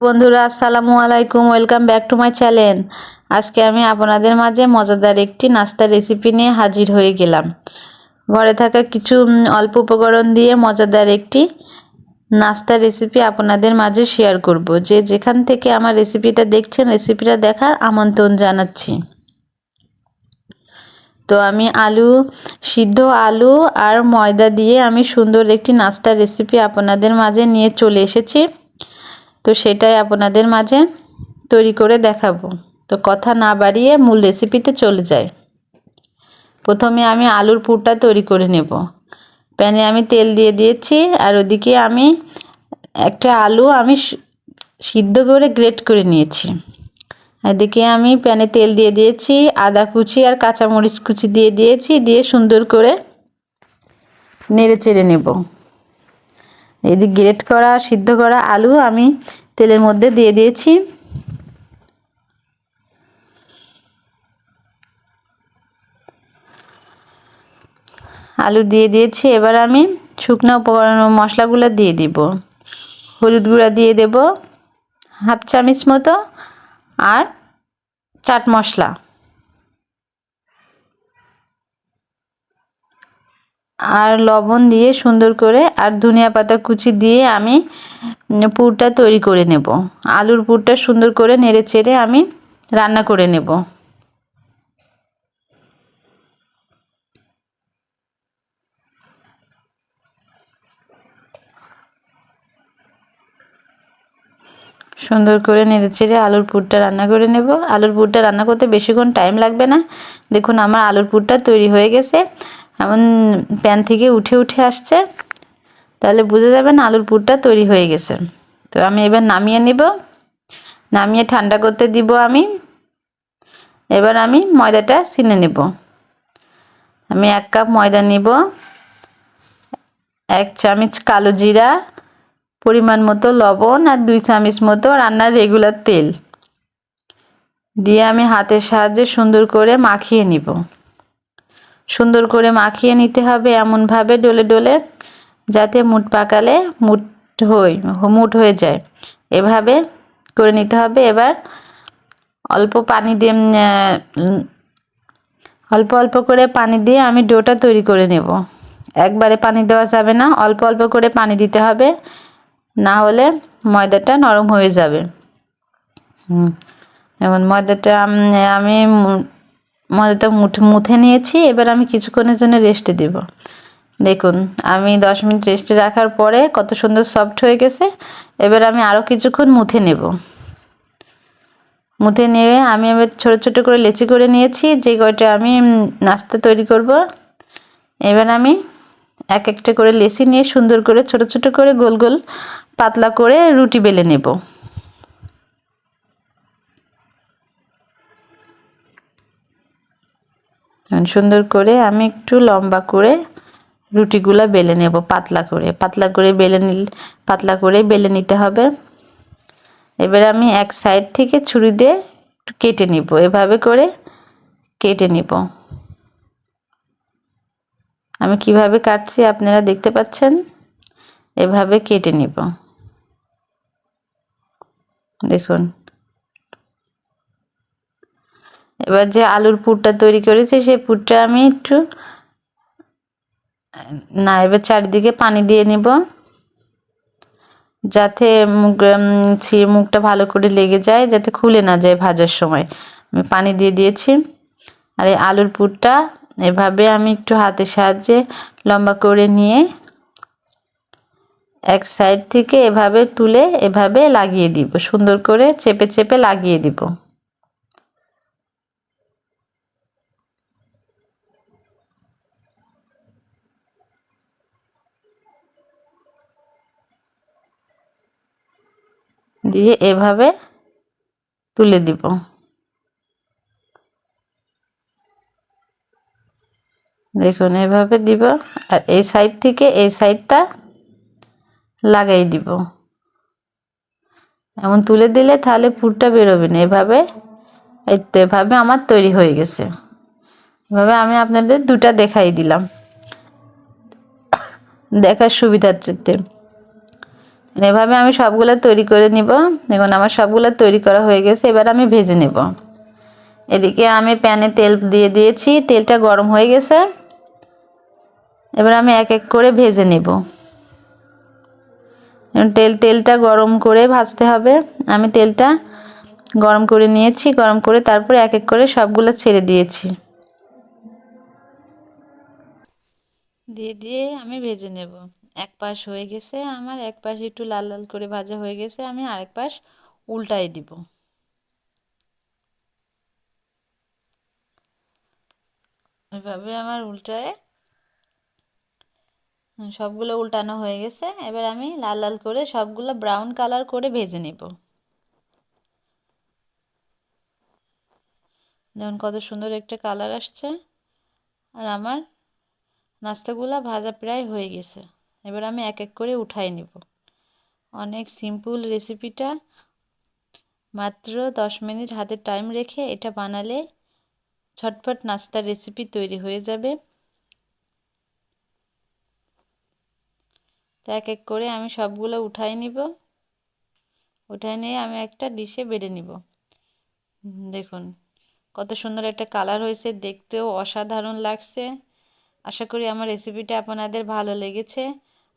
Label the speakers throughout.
Speaker 1: বন্ধুরা, আসসালামু আলাইকুম। Welcome back to my channel আজকে আমি আপনাদের মাঝে মজাদার একটি নাস্তার রেসিপি নিয়ে হাজির হয়ে গেলাম। ঘরে থাকা কিছু অল্প উপকরণ দিয়ে মজাদার একটি নাস্তার রেসিপি আপনাদের মাঝে শেয়ার করব। যে যেখান থেকে আমার রেসিপিটা দেখছেন রেসিপিটা দেখার আমন্ত্রণ জানাচ্ছি। তো আমি আলু, সিদ্ধ আলু আর ময়দা দিয়ে আমি সুন্দর একটি নাস্তার রেসিপি আপনাদের মাঝে নিয়ে চলে এসেছি। তো সেটাই আপনাদের মাঝে তৈরি করে দেখাবো। তো কথা না বাড়িয়ে মূল রেসিপিতে চলে যাই। প্রথমে আমি আলুর পুরটা তৈরি করে নেব। প্যানে আমি তেল দিয়ে দিয়েছি আর ওদিকে আমি একটা আলু আমি সিদ্ধ করে গ্রেট করে নিয়েছি। এদিকে আমি প্যানে তেল দিয়ে দিয়েছি, আদা কুচি আর কাঁচামরিচ কুচি দিয়ে দিয়েছি, দিয়ে সুন্দর করে নেড়ে চেড়ে নেব। এদিকে গ্রেট করা, সিদ্ধ করা আলু আমি তেলের মধ্যে দিয়ে দিয়েছি। আলু দিয়ে দিয়েছি, এবার আমি শুকনো উপকরণ মশলাগুলো দিয়ে দিব। হলুদ গুঁড়া দিয়ে দেব, হাফ চামচ মতো, আর চাট মশলা। আর লবণ দিয়ে সুন্দর করে আর ধনিয়া পাতা কুচি দিয়ে আমি পুরটা তৈরি করে নেব। আলুর পুরটা সুন্দর করে নেড়ে চেড়ে আমি রান্না করে নেব। সুন্দর করে নেড়ে চেড়ে আলুর পুরটা রান্না করে নেব। আলুর পুরটা রান্না করতে বেশিক্ষণ টাইম লাগবে না। দেখুন আমার আলুর পুরটা তৈরি হয়ে গেছে। এমন প্যান থেকে উঠে উঠে আসছে। তাহলে বুঝে যাবেন আলুর পুরটা তৈরি হয়ে গেছে। তো আমি এবার নামিয়ে নিব। নামিয়ে ঠান্ডা করতে দিব আমি। এবার আমি ময়দাটা ছিনে নেব। আমি এক কাপ ময়দা নিব। এক চামচ কালো জিরা, পরিমাণ মতো লবণ আর দুই চামচ মতো রান্নার রেগুলার তেল। দিয়ে আমি হাতের সাহায্যে সুন্দর করে মাখিয়ে নিব। সুন্দর করে মাখিয়ে নিতে হবে এমনভাবে ডলে ডলে, যাতে মুট পাকালে মুট হই, মুট হয়ে যায়। এভাবে করে নিতে হবে। এবার অল্প পানি দিয়ে অল্প অল্প করে পানি দিয়ে আমি ডোটা তৈরি করে নেব। একবারে পানি দেওয়া যাবে না, অল্প অল্প করে পানি দিতে হবে। না হলে ময়দাটা নরম হয়ে যাবে। হুম, এখন ময়দাটা আমি ময়দাটা মুঠে মুথে নিয়েছি, এবার আমি কিছুক্ষণের জন্য রেস্টে দেব। দেখুন, আমি দশ মিনিট রেস্টে রাখার পরে কত সুন্দর সফট হয়ে গেছে, এবার আমি আরও কিছুক্ষণ মুথে নেব। মুথে নিয়ে আমি এবার ছোটো ছোটো করে লেচি করে নিয়েছি, যে কয়টা আমি নাস্তা তৈরি করব। এবার আমি এক একটা করে লেচি নিয়ে সুন্দর করে ছোট ছোট করে গোল গোল পাতলা করে রুটি বেলে নেব। সুন্দর করে আমি একটু লম্বা করে রুটিগুলো বেলে নেব, পাতলা করে। পাতলা করে বেলে নিল, পাতলা করে বেলে নিতে হবে। এবার আমি এক সাইড থেকে ছুরি দিয়ে একটু কেটে নিব। এভাবে করে কেটে নিব। আমি কীভাবে কাটছি আপনারা দেখতে পাচ্ছেন? এভাবে কেটে নিব। দেখুন। এবার যে আলুর পুরটা তৈরি করেছি, সেই পুরটা আমি একটু, না, এবার চারিদিকে পানি দিয়ে নিব। যাতে মুখ মুখটা ভালো করে লেগে যায়, যাতে খুলে না যায় ভাজার সময়। আমি পানি দিয়ে দিয়েছি। আর এই আলুর পুরটা এভাবে আমি একটু হাতের সাহায্যে লম্বা করে নিয়ে এক সাইড থেকে এভাবে তুলে এভাবে লাগিয়ে দিব। সুন্দর করে চেপে চেপে লাগিয়ে দিব। দিয়ে এভাবে তুলে দিব। দেখুন, এভাবে দিব আর এই সাইড থেকে এই সাইডটা লাগাই দিব। এমন তুলে দিলে তাহলে পুরটা বেরোবে না। এভাবে, এই তো এভাবে আমার তৈরি হয়ে গেছে। এভাবে আমি আপনাদের দুটা দেখাই দিলাম। দেখার সুবিধার জন্য এভাবে আমি সবগুলো তৈরি করে নিব। দেখুন, আমার সবগুলো তৈরি করা হয়ে গেছে, এবার আমি ভেজে নেব। এদিকে আমি প্যানে তেল দিয়ে দিয়েছি, তেলটা গরম হয়ে গেছে। এবার আমি এক এক করে ভেজে নেব। তেল, তেলটা গরম করে ভাজতে হবে। আমি তেলটা গরম করে নিয়েছি, গরম করে তারপরে এক এক করে সবগুলো ছেড়ে দিয়েছি। দিয়ে দিয়ে আমি ভেজে নেব। এক পাশ হয়ে গেছে আমার, এক পাশ একটু লাল লাল করে ভাজা হয়ে গেছে, আমি আরেক পাশ উল্টাই দিব। এভাবে আমার উল্টায় সবগুলো উল্টানো হয়ে গেছে। এবার আমি লাল লাল করে সবগুলো ব্রাউন কালার করে ভেজে নেব। যেমন কত সুন্দর একটা কালার আসছে। আর আমার নাস্তাগুলো ভাজা প্রায় হয়ে গেছে। এবার আমি এক এক করে উঠাই নিব। অনেক সিম্পল রেসিপিটা মাত্র দশ মিনিট হাতে টাইম রেখে এটা বানালে ছটফট নাস্তার রেসিপি তৈরি হয়ে যাবে। তো এক এক করে আমি সবগুলো উঠাই নিব। উঠাই নিয়ে আমি একটা ডিশে বেড়ে নিব। দেখুন, কত সুন্দর একটা কালার হয়েছে। দেখতেও অসাধারণ লাগছে। আশা করি আমার রেসিপিটা আপনাদের ভালো লেগেছে।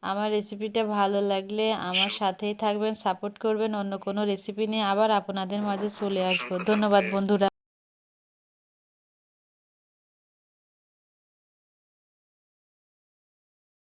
Speaker 1: আমার রেসিপিটা ভালো লাগলে আমার সাথেই থাকবেন সাপোর্ট করবেন। অন্য কোনো রেসিপি নিয়ে আবার আপনাদের মাঝে চলে আসব। ধন্যবাদ, বন্ধুরা।